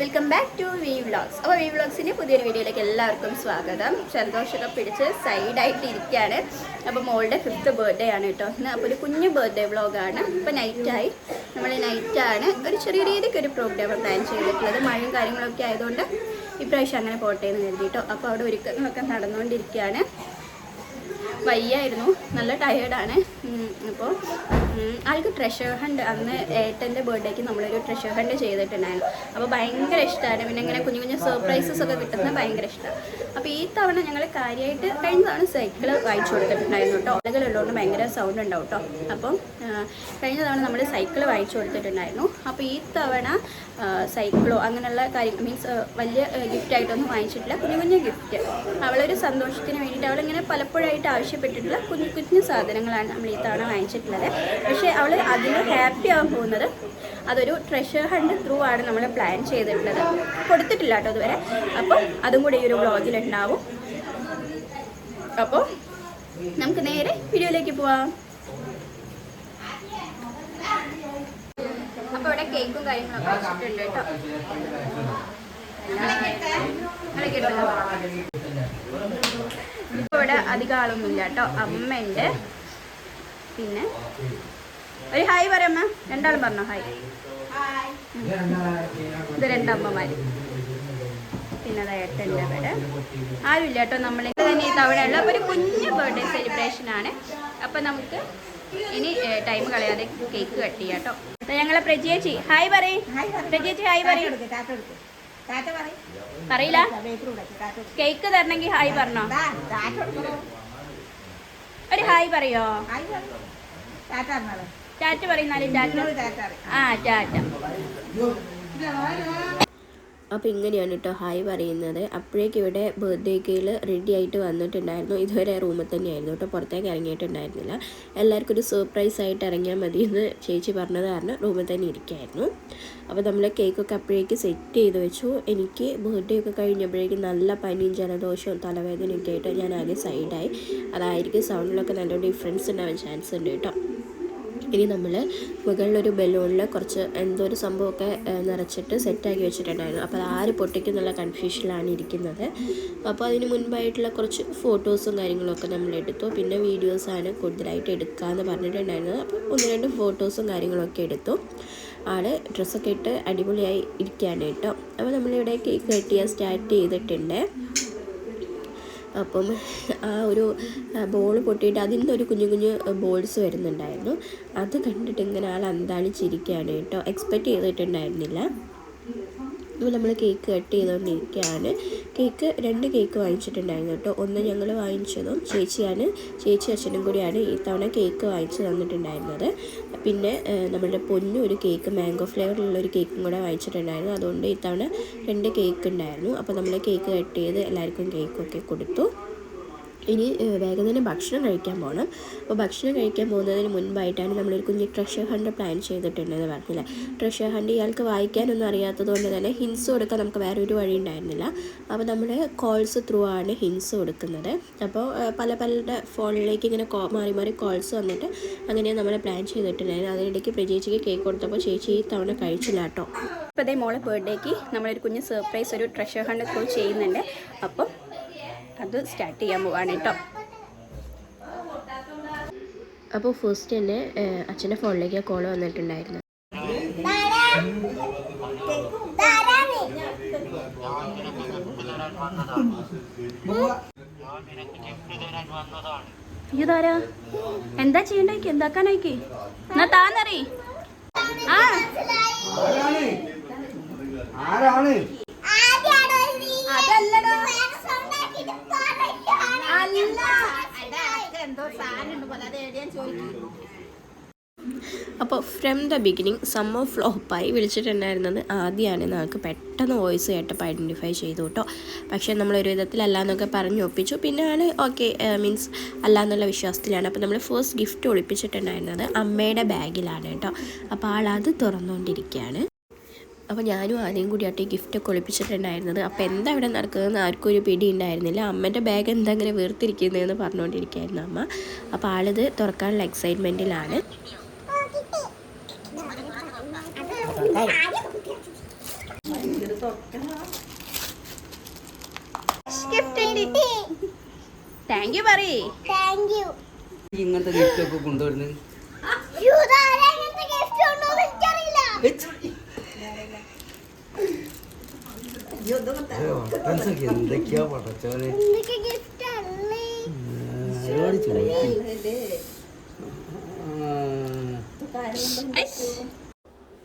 Welcome back to V vlogs അപ്പോൾ V വ്ളോഗ്സിന്റെ പുതിയൊരു വീഡിയോയിലേക്ക് എല്ലാവർക്കും സ്വാഗതം. സന്തോഷമൊക്കെ പിടിച്ച് സൈഡായിട്ട് ഇരിക്കുകയാണ്. അപ്പോൾ മോളുടെ ഫിഫ്ത്ത് ബർത്ത്ഡേ ആണ് കേട്ടോ. ഇന്ന് അപ്പോൾ ഒരു കുഞ്ഞു ബർത്ത്ഡേ വ്ളോഗാണ് ഇപ്പോൾ നൈറ്റായി നമ്മൾ നൈറ്റാണ് ഒരു ചെറിയ രീതിക്ക് ഒരു പ്രോഗ്രാം പ്ലാൻ ചെയ്തിട്ടുള്ളത്. മഴയും കാര്യങ്ങളൊക്കെ ആയതുകൊണ്ട് ഇപ്രാവശ്യം അങ്ങനെ പോട്ടെ എന്ന് കരുതിയിട്ടോ. അപ്പോൾ അവിടെ ഒരുക്കങ്ങളൊക്കെ നടന്നുകൊണ്ടിരിക്കുകയാണ്. വയ്യായിരുന്നു. നല്ല ടയേർഡാണ് അപ്പോൾ ആൾക്ക് ട്രഷർ ഹണ്ട് അന്ന് ഏട്ടന്റെ ബർത്ത്ഡേക്ക് നമ്മളൊരു ട്രഷർ ഹണ്ട് ചെയ്തിട്ടുണ്ടായിരുന്നു. അപ്പോൾ ഭയങ്കര ഇഷ്ടമാണ് പിന്നെ ഇങ്ങനെ കുഞ്ഞു കുഞ്ഞു സർപ്രൈസസ് ഒക്കെ കിട്ടുന്നത് ഭയങ്കര ഇഷ്ടമാണ് അപ്പോൾ ഈ തവണ ഞങ്ങൾ കാര്യമായിട്ട് കഴിഞ്ഞ തവണ സൈക്കിൾ വാങ്ങിച്ചു കൊടുത്തിട്ടുണ്ടായിരുന്നു കേട്ടോ. ആളുകളുള്ളതുകൊണ്ട് ഭയങ്കര സൗണ്ട് ഉണ്ടാവും കേട്ടോ. അപ്പം കഴിഞ്ഞ തവണ നമ്മൾ സൈക്കിൾ വാങ്ങിച്ചു കൊടുത്തിട്ടുണ്ടായിരുന്നു. അപ്പോൾ ഈ തവണ സൈക്കിളോ അങ്ങനെയുള്ള കാര്യം മീൻസ് വലിയ ഗിഫ്റ്റായിട്ടൊന്നും വാങ്ങിച്ചിട്ടില്ല. കുഞ്ഞു കുഞ്ഞു ഗിഫ്റ്റ് അവളൊരു സന്തോഷത്തിന് വേണ്ടിയിട്ട് അവളിങ്ങനെ പലപ്പോഴായിട്ട് ആവശ്യപ്പെട്ടിട്ടുള്ള കുഞ്ഞു കുഞ്ഞു സാധനങ്ങളാണ് നമ്മൾ ഈ തവണ വാങ്ങിച്ചിട്ടുള്ളത്. പക്ഷേ അവൾ അതിന് ഹാപ്പി ആവാൻ പോകുന്നത് അതൊരു ട്രഷർ ഹണ്ട് ത്രൂ ആണ് നമ്മൾ പ്ലാൻ ചെയ്തിട്ടുള്ളത്. കൊടുത്തിട്ടില്ല കേട്ടോ അതുവരെ അപ്പോൾ അതും കൂടി ഈ ഒരു ബ്ലോഗിൽ വ്ളോഗിലുണ്ടാവും അപ്പോൾ നമുക്ക് നേരെ വീഡിയോയിലേക്ക് പോവാം. അപ്പോൾ ഇവിടെ കേക്കും കാര്യങ്ങളൊക്കെ വെച്ചിട്ടുണ്ട് കേട്ടോ. നിങ്ങളൊക്കെ എടുത്തോ? ഇപ്പൊ ഇവിടെ അധികം ആളൊന്നുമില്ല കേട്ടോ. അമ്മയുണ്ട്. പിന്നെ ഒരു ഹായ് പറയമ്മ. രണ്ടാളും പറഞ്ഞോ ഹായ് ഇത് രണ്ടമ്മമാര്. പിന്നെ അത് ഏട്ടന്റെ ആരും ആരുമില്ല കേട്ടോ നമ്മൾ തന്നെ തവണയുള്ള ഒരു കുഞ്ഞു ബർത്ത്ഡേ സെലിബ്രേഷൻ ആണ്. അപ്പം നമുക്ക് ഇനി ടൈം കളയാതെ കേക്ക് കട്ട് ചെയ്യാം കേട്ടോ. ഞങ്ങളെ പ്രജിയേച്ചി ഹായ് പറയും. പ്രജിയേച്ചി ഹായ് പറയൂ. പറയില്ല? കേക്ക് തരണമെങ്കിൽ ഹായ് പറഞ്ഞോ? ഒരു ഹായ് പറയോ? ടാറ്റ പറയുന്നാലും ടാറ്റ ആ ടാറ്റ അപ്പോൾ ഇങ്ങനെയാണ് കേട്ടോ ഹായ് പറയുന്നത്. അപ്പോഴേക്കും ഇവിടെ ബർത്ത്ഡേ കേൾ റെഡി ആയിട്ട് വന്നിട്ടുണ്ടായിരുന്നു. ഇതുവരെ റൂമിൽ തന്നെയായിരുന്നു കേട്ടോ പുറത്തേക്ക് ഇറങ്ങിയിട്ടുണ്ടായിരുന്നില്ല. എല്ലാവർക്കും ഒരു സർപ്രൈസ് ആയിട്ട് ഇറങ്ങിയാൽ മതി എന്ന് ചേച്ചി പറഞ്ഞത് കാരണം റൂമിൽ തന്നെ ഇരിക്കുകയായിരുന്നു അപ്പോൾ നമ്മൾ കേക്കൊക്കെ അപ്പോഴേക്ക് സെറ്റ് ചെയ്ത് വെച്ചു. എനിക്ക് ബർത്ത്ഡേ ഒക്കെ കഴിഞ്ഞപ്പോഴേക്കും നല്ല പനിയും ജലദോഷവും തലവേദനയൊക്കെ ആയിട്ട് ഞാൻ ആദ്യം സൈഡായി അതായിരിക്കും സൗണ്ടിലൊക്കെ നല്ല ഡിഫറൻസ് ഉണ്ടാവാൻ ചാൻസ് ഉണ്ട് കേട്ടോ ഇനി നമ്മൾ മുകളിലൊരു ബലൂണിൽ കുറച്ച് എന്തോ ഒരു സംഭവമൊക്കെ നിറച്ചിട്ട് സെറ്റാക്കി വെച്ചിട്ടുണ്ടായിരുന്നു. അപ്പോൾ അത് ആര് പൊട്ടിക്കുന്നുള്ള കൺഫ്യൂഷനിലാണ് ഇരിക്കുന്നത്. അപ്പോൾ അതിന് മുൻപായിട്ടുള്ള കുറച്ച് ഫോട്ടോസും കാര്യങ്ങളൊക്കെ നമ്മൾ എടുത്തു. പിന്നെ വീഡിയോസാണ് കൂടുതലായിട്ട് എടുക്കാമെന്ന് പറഞ്ഞിട്ടുണ്ടായിരുന്നത്. അപ്പോൾ ഒന്ന് രണ്ട് ഫോട്ടോസും കാര്യങ്ങളൊക്കെ എടുത്തു. ആൾ ഡ്രസ്സൊക്കെ ഇട്ട് അടിപൊളിയായി ഇരിക്കുകയാണ് കേട്ടോ. അപ്പോൾ നമ്മളിവിടെ കേക്ക് കട്ട് ചെയ്യാൻ സ്റ്റാർട്ട് ചെയ്തിട്ടുണ്ട്. അപ്പം ആ ഒരു ബോൾ പൊട്ടിയിട്ട് അതിൽ നിന്നൊരു കുഞ്ഞു കുഞ്ഞു ബോൾസ് വരുന്നുണ്ടായിരുന്നു. അത് കണ്ടിട്ട് ഇങ്ങനെ ആൾ അന്താളിച്ചിരിക്കുകയാണ് കേട്ടോ. എക്സ്പെക്റ്റ് ചെയ്തിട്ടുണ്ടായിരുന്നില്ല. അപ്പോൾ നമ്മൾ കേക്ക് കട്ട് ചെയ്തുകൊണ്ടിരിക്കുകയാണ് കേക്ക് രണ്ട് കേക്ക് വാങ്ങിച്ചിട്ടുണ്ടായിരുന്നു കേട്ടോ. ഒന്ന് ഞങ്ങൾ വാങ്ങിച്ചതും ചേച്ചിയാണ് ചേച്ചി അച്ഛനും കൂടിയാണ് ഈ തവണ കേക്ക് വാങ്ങിച്ച് തന്നിട്ടുണ്ടായിരുന്നത്. പിന്നെ നമ്മുടെ പൊന്നു ഒരു കേക്ക് മാംഗോ ഫ്ലേവറിലുള്ള ഒരു കേക്കും കൂടെ വാങ്ങിച്ചിട്ടുണ്ടായിരുന്നു. അതുകൊണ്ട് ഇത്തവണ രണ്ട് കേക്ക് ഉണ്ടായിരുന്നു. അപ്പോൾ നമ്മൾ കേക്ക് കട്ട് ചെയ്ത് എല്ലാവർക്കും കേക്കൊക്കെ കൊടുത്തു. ഇനി വേഗം തന്നെ ഭക്ഷണം കഴിക്കാൻ പോകണം അപ്പോൾ ഭക്ഷണം കഴിക്കാൻ പോകുന്നതിന് മുൻപായിട്ടാണ് നമ്മളൊരു കുഞ്ഞ് ട്രഷർ ഹണ്ട് പ്ലാൻ ചെയ്തിട്ടുണ്ടെന്ന് പറഞ്ഞില്ല? ട്രഷർ ഹണ്ട് ഇയാൾക്ക് വായിക്കാനൊന്നും അറിയാത്തത് കൊണ്ട് തന്നെ ഹിൻസ് കൊടുക്കാൻ നമുക്ക് വേറെ ഒരു വഴി ഉണ്ടായിരുന്നില്ല. അപ്പോൾ നമ്മൾ കോൾസ് ത്രൂ ആണ് ഹിൻസ് കൊടുക്കുന്നത്. അപ്പോൾ പല പലരുടെ ഫോണിലേക്ക് ഇങ്ങനെ മാറി മാറി കോൾസ് വന്നിട്ട് അങ്ങനെ നമ്മൾ പ്ലാൻ ചെയ്തിട്ടുണ്ടായിരുന്നു അതിനിടയ്ക്ക് പ്രജേച്ചിക്ക് കേക്ക് കൊടുത്തപ്പോൾ ചേച്ചി ഈ തവണ കഴിച്ചില്ല കേട്ടോ. ഇപ്പോൾ ഇതേ മോളെ ബർത്ത്ഡേക്ക് നമ്മളൊരു കുഞ്ഞ് സർപ്രൈസ് ഒരു ട്രഷർ ഹണ്ട് ത്രൂ ചെയ്യുന്നുണ്ട്. അപ്പം അത് സ്റ്റാർട്ട് ചെയ്യാൻ പോവാണ് കേട്ടോ. അപ്പോൾ ഫസ്റ്റ് തന്നെ അച്ഛന്റെ ഫോണിലേക്ക് കോൾ വന്നിട്ടുണ്ടായിരുന്നു. ഇതാരാ? എന്താ ചെയ്യണ്ടായിക്ക് എന്താക്കാനായിക്ക്? എന്നാ താന്നറി ആ. അപ്പോൾ ഫ്രം ദ ബിഗിനിങ് സമ്മർ ഫ്ലോപ്പായി വിളിച്ചിട്ടുണ്ടായിരുന്നത് ആദ്യമാണ് നമുക്ക് പെട്ടെന്ന് വോയിസ് കേട്ടപ്പോൾ ഐഡന്റിഫൈ ചെയ്തു കേട്ടോ. പക്ഷേ നമ്മളൊരു വിധത്തിൽ അല്ല എന്നൊക്കെ പറഞ്ഞ് ഒപ്പിച്ചു. പിന്നെയാണ് ഓക്കെ മീൻസ് അല്ല എന്നുള്ള വിശ്വാസത്തിലാണ്. അപ്പോൾ നമ്മൾ ഫസ്റ്റ് ഗിഫ്റ്റ് ഒളിപ്പിച്ചിട്ടുണ്ടായിരുന്നത് അമ്മയുടെ ബാഗിലാണ് കേട്ടോ. അപ്പോൾ ആൾ അത് തുറന്നുകൊണ്ടിരിക്കുകയാണ്. അപ്പോൾ ഞാനും ആദ്യം കൂടിയായിട്ട് ഈ ഗിഫ്റ്റൊക്കെ ഒളിപ്പിച്ചിട്ടുണ്ടായിരുന്നത്. അപ്പോൾ എന്താ ഇവിടെ നടക്കുന്നതെന്ന് ആർക്കും ഒരു പിടി ഉണ്ടായിരുന്നില്ല. അമ്മേന്റെ ബാഗ് എന്താ അങ്ങനെ വീർത്തിരിക്കുന്നതെന്ന് പറഞ്ഞുകൊണ്ടിരിക്കുകയായിരുന്നു അമ്മ. അപ്പോൾ ആളിത് തുറക്കാനുള്ള എക്സൈറ്റ്മെന്റിലാണ് ആ താങ്ക് യു പറയേ ഇങ്ങനത്തെ ഗിഫ്റ്റ് ഒക്കെ കൊണ്ടുവരുന്നത്? എന്തൊക്കെയാ പടച്ചോനെ അല്ലേ? ഒരുപാട് ചോദിക്കും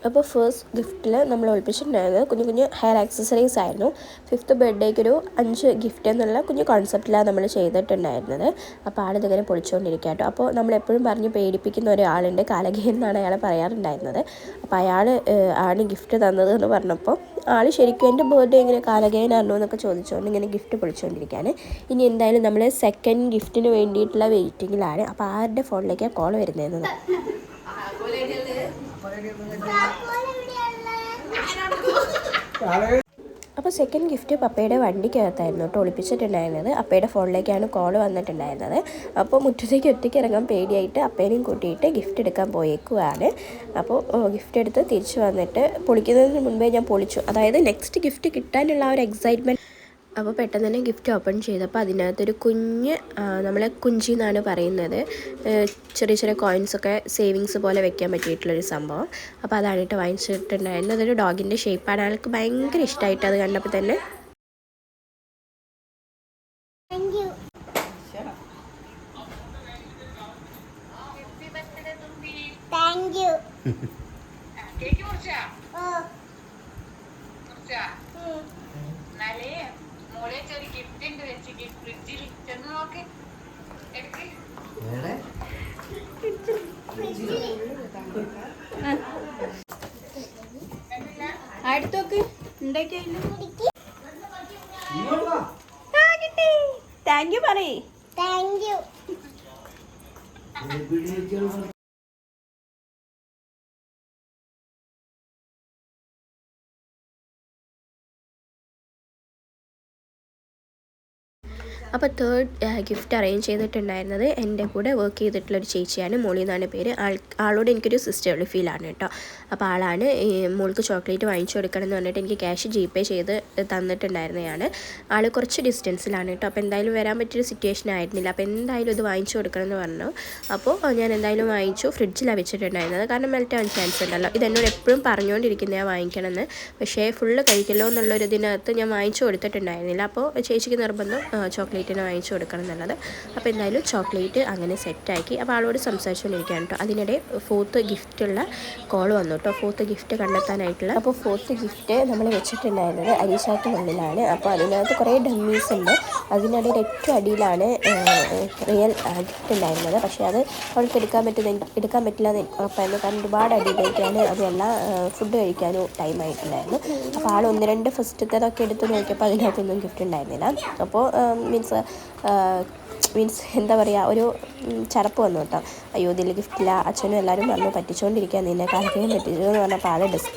അപ്പോൾ ഫസ്റ്റ് ഗിഫ്റ്റിൽ നമ്മൾ ഒളിപ്പിച്ചിട്ടുണ്ടായിരുന്നത് കുഞ്ഞു കുഞ്ഞു ഹെയർ ആക്സസറീസ് ആയിരുന്നു. ഫിഫ്ത്ത് ബർത്ത്ഡേക്ക് ഒരു അഞ്ച് ഗിഫ്റ്റ് എന്നുള്ള കുഞ്ഞു കോൺസെപ്റ്റിലാണ് നമ്മൾ ചെയ്തിട്ടുണ്ടായിരുന്നത്. അപ്പോൾ ആളിതിങ്ങനെ പൊളിച്ചുകൊണ്ടിരിക്കുക കേട്ടോ അപ്പോൾ നമ്മളെപ്പോഴും പറഞ്ഞ് പേടിപ്പിക്കുന്ന ഒരാളുണ്ട് കാലകി എന്നാണ് അയാൾ പറയാറുണ്ടായിരുന്നത്. അപ്പോൾ അയാൾ ആണ് ഗിഫ്റ്റ് തന്നത് എന്ന് പറഞ്ഞപ്പോൾ ആൾ ശരിക്കും എന്റെ ബർത്ത്ഡേ ഇങ്ങനെ കാലകേനായിരുന്നു എന്നൊക്കെ ചോദിച്ചുകൊണ്ട് ഇങ്ങനെ ഗിഫ്റ്റ് പൊളിച്ചുകൊണ്ടിരിക്കുകയാണ് ഇനി എന്തായാലും നമ്മൾ സെക്കൻഡ് ഗിഫ്റ്റിന് വേണ്ടിയിട്ടുള്ള വെയിറ്റിങ്ങിലാണ് അപ്പോൾ ആരുടെ ഫോണിലേക്കാണ് കോൾ വരുന്നത് അപ്പോൾ സെക്കൻഡ് ഗിഫ്റ്റ് പപ്പയുടെ വണ്ടിക്കകത്തായിരുന്നു കേട്ടോ ഒളിപ്പിച്ചിട്ടുണ്ടായിരുന്നത്. അപ്പയുടെ ഫോണിലേക്കാണ് കോൾ വന്നിട്ടുണ്ടായിരുന്നത്. അപ്പോൾ മുറ്റത്തേക്ക് ഒറ്റയ്ക്ക് ഇറങ്ങാൻ പേടിയായിട്ട് അപ്പേനെയും കൂട്ടിയിട്ട് ഗിഫ്റ്റ് എടുക്കാൻ പോയേക്കുവാണ്. അപ്പോൾ ഗിഫ്റ്റ് എടുത്ത് തിരിച്ചു വന്നിട്ട് പൊളിക്കുന്നതിന് മുൻപേ ഞാൻ പൊളിച്ചു. അതായത് നെക്സ്റ്റ് ഗിഫ്റ്റ് കിട്ടാനുള്ള ആ ഒരു എക്സൈറ്റ്മെന്റ് അപ്പോൾ പെട്ടെന്ന് തന്നെ ഗിഫ്റ്റ് ഓപ്പൺ ചെയ്തപ്പോൾ അതിനകത്തൊരു കുഞ്ഞ് നമ്മളെ കുഞ്ചി എന്നാണ് പറയുന്നത്. ചെറിയ ചെറിയ കോയിൻസൊക്കെ സേവിങ്സ് പോലെ വെക്കാൻ പറ്റിയിട്ടുള്ളൊരു സംഭവം. അപ്പോൾ അതാണ് കേട്ടോ വാങ്ങിച്ചിട്ടുണ്ടായിരുന്നത്. അതൊരു ഡോഗിന്റെ ഷേപ്പാണ് ആൾക്ക് ഭയങ്കര ഇഷ്ടമായിട്ട് അത് കണ്ടപ്പോൾ തന്നെ. Thank യു താങ്ക് യു ഓ ഉം. എന്നാലേ മോളെ ചെറിയ ഗിഫ്റ്റ് ഉണ്ട് വെച്ച് ഫ്രിഡ്ജിൽ ചെന്ന് നോക്ക് എടുക്ക് അടുത്തൊക്കെ. താങ്ക് യു പറയേ. താങ്ക് യു അപ്പോൾ തേർഡ് ഗിഫ്റ്റ് അറേഞ്ച് ചെയ്തിട്ടുണ്ടായിരുന്നത് എന്റെ കൂടെ വർക്ക് ചെയ്തിട്ടുള്ള ഒരു ചേച്ചിയാണ്. മോളി എന്നാണ് പേര്. ആൾ ആളോട് എനിക്കൊരു സിസ്റ്റർലി ഫീലാണ് കേട്ടോ. അപ്പോൾ ആളാണ് മോൾക്ക് ചോക്ലേറ്റ് വാങ്ങിച്ചു കൊടുക്കണം എന്ന് പറഞ്ഞിട്ട് എനിക്ക് ക്യാഷ് ജി പേ ചെയ്ത് തന്നിട്ടുണ്ടായിരുന്നതാണ് ആൾ കുറച്ച് ഡിസ്റ്റൻസിലാണ് കേട്ടോ. അപ്പോൾ എന്തായാലും വരാൻ പറ്റിയൊരു സിറ്റുവേഷൻ ആയിരുന്നില്ല. അപ്പോൾ എന്തായാലും ഇത് വാങ്ങിച്ചു കൊടുക്കണം എന്ന് പറഞ്ഞു. അപ്പോൾ ഞാൻ എന്തായാലും വാങ്ങിച്ചു. ഫ്രിഡ്ജിലാണ് വെച്ചിട്ടുണ്ടായിരുന്നത് കാരണം മെൽറ്റ് ആവാൻ ചാൻസ് ഉണ്ടല്ലോ. ഇത് എന്നോട് എപ്പോഴും പറഞ്ഞുകൊണ്ടിരിക്കുന്നതാണ് വാങ്ങിക്കണമെന്ന്. പക്ഷേ ഫുള്ള് കഴിക്കല്ലോ എന്നുള്ളൊരു ഇതിനകത്ത് ഞാൻ വാങ്ങിച്ചു കൊടുത്തിട്ടുണ്ടായിരുന്നില്ല. അപ്പോൾ ചേച്ചിക്ക് നിർബന്ധം ചോക്ലേറ്റിന് വാങ്ങിച്ചു കൊടുക്കണം എന്നുള്ളത്. അപ്പോൾ എന്തായാലും ചോക്ലേറ്റ് അങ്ങനെ സെറ്റാക്കി. അപ്പോൾ ആളോട് സംസാരിച്ചുകൊണ്ടിരിക്കുകയാണ് കേട്ടോ. അതിനിടെ ഫോർത്ത് ഗിഫ്റ്റുള്ള കോൾ വന്നു കേട്ടോ. ഫോർത്ത് ഗിഫ്റ്റ് കണ്ടെത്താനായിട്ടുള്ള അപ്പോൾ ഫോർത്ത് ഗിഫ്റ്റ് നമ്മൾ വെച്ചിട്ടുണ്ടായിരുന്നത് അരീഷാക്കിനുള്ളിലാണ് അപ്പോൾ അതിനകത്ത് കുറേ ഡമ്മീസ് ഉണ്ട്. അതിനിടയിൽ ഏറ്റവും അടിയിലാണ് റിയൽ ഗിഫ്റ്റ് ഉണ്ടായിരുന്നത്. പക്ഷേ അത് അവൾക്ക് എടുക്കാൻ പറ്റുന്ന എടുക്കാൻ പറ്റില്ല എന്ന് ഉറപ്പായിരുന്നു കാരണം ഒരുപാട് അടിയിലേക്കാണ് അതെല്ലാം ഫുഡ് കഴിക്കാനും ടൈം ആയിട്ടുണ്ടായിരുന്നു അപ്പോൾ ആൾ ഒന്ന് രണ്ട് ഫസ്റ്റത്തേതൊക്കെ എടുത്ത് നോക്കിയപ്പോൾ അതിനകത്തൊന്നും ഗിഫ്റ്റ് ഉണ്ടായിരുന്നില്ല. അപ്പോൾ മീൻസ് മീൻസ് എന്താ പറയുക ഒരു ചടപ്പ് വന്നു കേട്ടോ അയ്യോ ഇതിൽ ഗിഫ്റ്റില്ല അച്ഛനും എല്ലാവരും പറഞ്ഞു പറ്റിച്ചുകൊണ്ടിരിക്കുക നിന്നെ കാലത്തേക്കും പറ്റിച്ചു എന്ന് പറഞ്ഞപ്പോൾ ആളെ ഡിസ്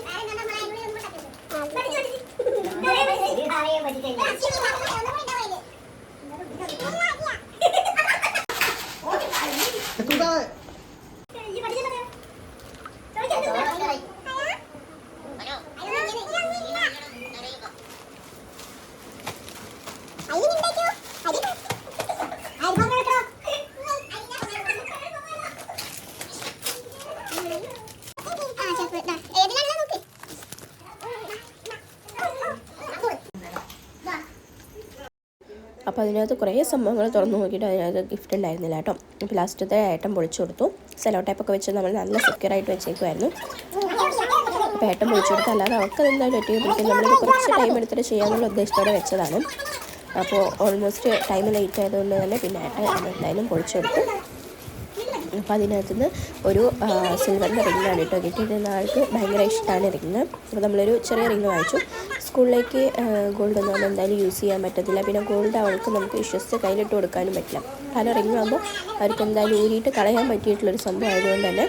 അപ്പോൾ അതിനകത്ത് കുറേ സംഭവങ്ങൾ തുറന്നു നോക്കിയിട്ട് അതിനകത്ത് ഗിഫ്റ്റ് ഉണ്ടായിരുന്നില്ല കേട്ടോ. അപ്പോൾ ലാസ്റ്റത്തെ ഏട്ടൻ പൊളിച്ചു കൊടുത്തു. സെലോ ടൈപ്പൊക്കെ വെച്ച് നമ്മൾ നല്ല സെക്യൂറായിട്ട് വെച്ചേക്കുമായിരുന്നു അപ്പോൾ ഏട്ടൻ പൊളിച്ചു കൊടുത്തു അല്ലാതെ അവർക്ക് എന്തായാലും ഒറ്റയ്ക്ക് പിടിക്കും കുറച്ച് ടൈം എടുത്തിട്ട് ചെയ്യാമെന്നുള്ള ഉദ്ദേശത്തോടെ വെച്ചതാണ്. അപ്പോൾ ഓൾമോസ്റ്റ് ടൈം ലേറ്റ് ആയതുകൊണ്ട് തന്നെ പിന്നെ ഏട്ടൻ എന്തായാലും പൊളിച്ചു കൊടുത്തു. അപ്പോൾ അതിനകത്തുനിന്ന് ഒരു സിൽവറിന്റെ റിങ്ങാണ് കേട്ടോ കിട്ടിയിരുന്ന ആൾക്ക് ഭയങ്കര ഇഷ്ടമാണ് റിങ്ങ് അപ്പോൾ നമ്മളൊരു ചെറിയ റിങ് വാങ്ങിച്ചു. സ്കൂളിലേക്ക് ഗോൾഡ് ഒന്നും എന്തായാലും യൂസ് ചെയ്യാൻ പറ്റത്തില്ല. പിന്നെ ഗോൾഡ് അവൾക്ക് നമുക്ക് വിശ്വസിച്ച് കയ്യിലിട്ട് കൊടുക്കാനും പറ്റില്ല. കാരണം റിങ്ങാകുമ്പോൾ അവർക്ക് എന്തായാലും ഊരിയിട്ട് കളയാൻ പറ്റിയിട്ടുള്ളൊരു സംഭവം ആയതുകൊണ്ട് തന്നെ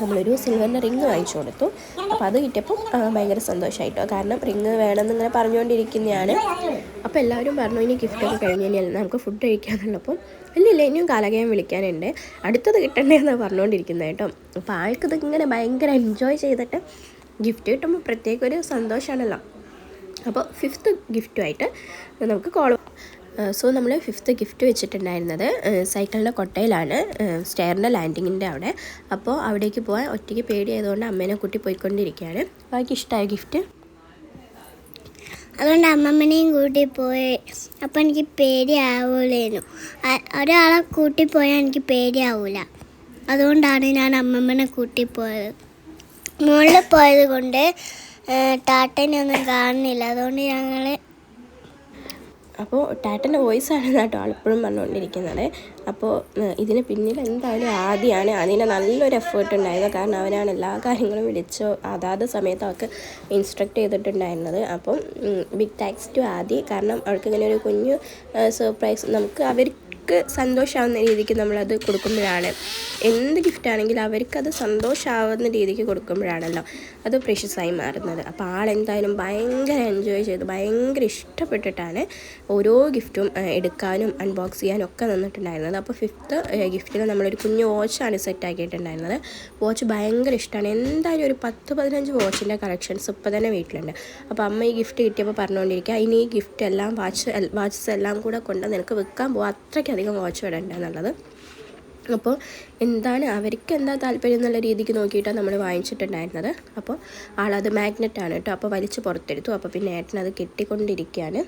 നമ്മളൊരു സിൽവറിന്റെ റിങ് വാങ്ങിച്ചു കൊടുത്തു. അപ്പോൾ അത് കിട്ടിയപ്പോൾ ആ, ഭയങ്കര സന്തോഷമായിട്ടോ കാരണം റിങ് വേണമെന്നിങ്ങനെ പറഞ്ഞുകൊണ്ടിരിക്കുന്നതാണ് അപ്പോൾ എല്ലാവരും പറഞ്ഞു ഇനി ഗിഫ്റ്റൊക്കെ കഴിഞ്ഞ് കഴിഞ്ഞാൽ നമുക്ക് ഫുഡ് കഴിക്കാന്നുള്ളപ്പോൾ ഇല്ലില്ല ഇനിയും കാലകയം വിളിക്കാനുണ്ട്. അടുത്തത് കിട്ടണ്ടേ എന്നാണ് പറഞ്ഞുകൊണ്ടിരിക്കുന്നത് കേട്ടോ. അപ്പോൾ ആൾക്കിത് ഇങ്ങനെ ഭയങ്കര എൻജോയ് ചെയ്തിട്ട് ഗിഫ്റ്റ് കിട്ടുമ്പോൾ പ്രത്യേക ഒരു സന്തോഷമാണല്ലോ. അപ്പോൾ ഫിഫ്ത്ത് ഗിഫ്റ്റുമായിട്ട് നമുക്ക് കോൾ സോ നമ്മൾ ഫിഫ്ത്ത് ഗിഫ്റ്റ് വെച്ചിട്ടുണ്ടായിരുന്നത് സൈക്കിളിന്റെ കൊട്ടയിലാണ് സ്റ്റെയറിന്റെ ലാൻഡിങ്ങിന്റെ അവിടെ. അപ്പോൾ അവിടേക്ക് പോകാൻ ഒറ്റയ്ക്ക് പേടിയായതുകൊണ്ട് അമ്മേനെ കൂട്ടി പോയിക്കൊണ്ടിരിക്കുകയാണ്. ബാക്കി ഇഷ്ടമായ ഗിഫ്റ്റ്? അതുകൊണ്ട് അമ്മമ്മനെയും കൂട്ടി പോയി. അപ്പോൾ എനിക്ക് പേടിയാവൂലേനു. ഒരാളെ കൂട്ടി പോയാൽ എനിക്ക് പേടിയാവൂല. അതുകൊണ്ടാണ് ഞാൻ അമ്മമ്മനെ കൂട്ടി പോയത്. മുകളിൽ പോയത് കൊണ്ട് ടാട്ടനെ ഒന്നും കാണുന്നില്ല. അതുകൊണ്ട് ഞങ്ങൾ അപ്പോൾ ടാറ്റന്റെ വോയിസ് ആണ് കേട്ടോ ആളിപ്പോഴും പറഞ്ഞുകൊണ്ടിരിക്കുന്നത്. അപ്പോൾ ഇതിന് പിന്നിൽ എന്തായാലും ആദ്യമാണ് അതിന് നല്ലൊരു എഫേർട്ട് ഉണ്ടായിരുന്നു. കാരണം അവനാണ് എല്ലാ കാര്യങ്ങളും വിളിച്ച് അതാത് സമയത്ത് അവൾക്ക് ഇൻസ്ട്രക്ട് ചെയ്തിട്ടുണ്ടായിരുന്നത്. അപ്പം ബിഗ് താങ്ക്സ് ടു ആദി. കാരണം അവൾക്ക് ഇങ്ങനെ ഒരു കുഞ്ഞു സർപ്രൈസ് നമുക്ക് അവർക്ക് സന്തോഷമാവുന്ന രീതിക്ക് നമ്മളത് കൊടുക്കുമ്പോഴാണ്. എന്ത് ഗിഫ്റ്റ് ആണെങ്കിലും അവർക്കത് സന്തോഷമാവുന്ന രീതിക്ക് കൊടുക്കുമ്പോഴാണല്ലോ അത് പ്രഷ്യസായി മാറുന്നത്. അപ്പോൾ ആളെന്തായാലും ഭയങ്കര എൻജോയ് ചെയ്ത് ഭയങ്കര ഇഷ്ടപ്പെട്ടിട്ടാണ് ഓരോ ഗിഫ്റ്റും എടുക്കാനും അൺബോക്സ് ചെയ്യാനും ഒക്കെ നിന്നിട്ടുണ്ടായിരുന്നത് അപ്പോൾ ഫിഫ്ത്ത് ഗിഫ്റ്റിന് നമ്മളൊരു കുഞ്ഞു വാച്ചാണ് സെറ്റാക്കിയിട്ടുണ്ടായിരുന്നത് വാച്ച് ഭയങ്കര ഇഷ്ടമാണ് എന്തായാലും ഒരു പത്ത് പതിനഞ്ച് വാച്ചിന്റെ കളക്ഷൻസ് ഇപ്പോൾ തന്നെ വീട്ടിലുണ്ട്. അപ്പോൾ അമ്മ ഈ ഗിഫ്റ്റ് കിട്ടിയപ്പോൾ പറഞ്ഞുകൊണ്ടിരിക്കുക ഇനി ഈ ഗിഫ്റ്റ് എല്ലാം വാച്ച് വാച്ചസ് എല്ലാം കൂടെ കൊണ്ട് നിനക്ക് വിൽക്കാൻ പോകും അത്രയ്ക്കധികം വാച്ച് ഇടണ്ട എന്നുള്ളത്. അപ്പോൾ എന്താണ് അവർക്ക് എന്താ താല്പര്യം എന്നുള്ള രീതിക്ക് നോക്കിയിട്ടാണ് നമ്മൾ വാങ്ങിച്ചിട്ടുണ്ടായിരുന്നത്. അപ്പോൾ ആളത് മാഗ്നറ്റാണ് കേട്ടോ. അപ്പോൾ വലിച്ച് പുറത്തെടുത്തു. അപ്പോൾ പിന്നെ ഏട്ടനത് കെട്ടിക്കൊണ്ടിരിക്കുകയാണ്.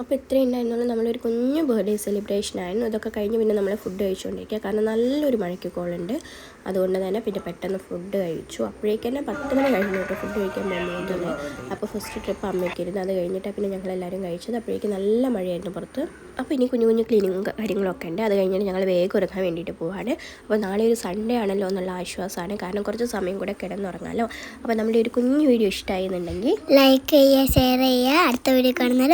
അപ്പോൾ ഇത്രയും ഉണ്ടായിരുന്നുള്ളൂ. നമ്മളൊരു കുഞ്ഞു ബർത്ത്ഡേ സെലിബ്രേഷൻ ആയിരുന്നു. അതൊക്കെ കഴിഞ്ഞ് പിന്നെ നമ്മൾ ഫുഡ് കഴിച്ചുകൊണ്ടിരിക്കുക കാരണം നല്ലൊരു മഴയ്ക്ക് കോളുണ്ട്. അതുകൊണ്ട് തന്നെ പിന്നെ പെട്ടെന്ന് ഫുഡ് കഴിച്ചു. അപ്പോഴേക്ക് തന്നെ പത്ത് മണി കഴിഞ്ഞു കേട്ടോ ഫുഡ് കഴിക്കാൻ തന്നെ അപ്പോൾ ഫസ്റ്റ് ട്രിപ്പ് അമ്മയ്ക്കിരുന്നു അത് കഴിഞ്ഞിട്ട് പിന്നെ ഞങ്ങളെല്ലാവരും കഴിച്ചത്. അപ്പോഴേക്ക് നല്ല മഴയായിരുന്നു പുറത്ത്. അപ്പോൾ ഇനി കുഞ്ഞു കുഞ്ഞു ക്ലീനിങ്ങും കാര്യങ്ങളൊക്കെ ഉണ്ട്. അത് കഴിഞ്ഞിട്ട് ഞങ്ങൾ വേഗം ഒരുക്കാൻ വേണ്ടിയിട്ട് പോവാണ്. അപ്പോൾ നാളെ ഒരു സൺഡേ ആണല്ലോ എന്നുള്ള ആശ്വാസമാണ്. കാരണം കുറച്ച് സമയം കൂടെ കിടന്നുറങ്ങാമല്ലോ അപ്പോൾ നമ്മുടെ ഒരു കുഞ്ഞു വീഡിയോ ഇഷ്ടമായി എന്നുണ്ടെങ്കിൽ ലൈക്ക് ചെയ്യുക ഷെയർ ചെയ്യുക. അടുത്ത വീഡിയോ കാണുന്നതിൽ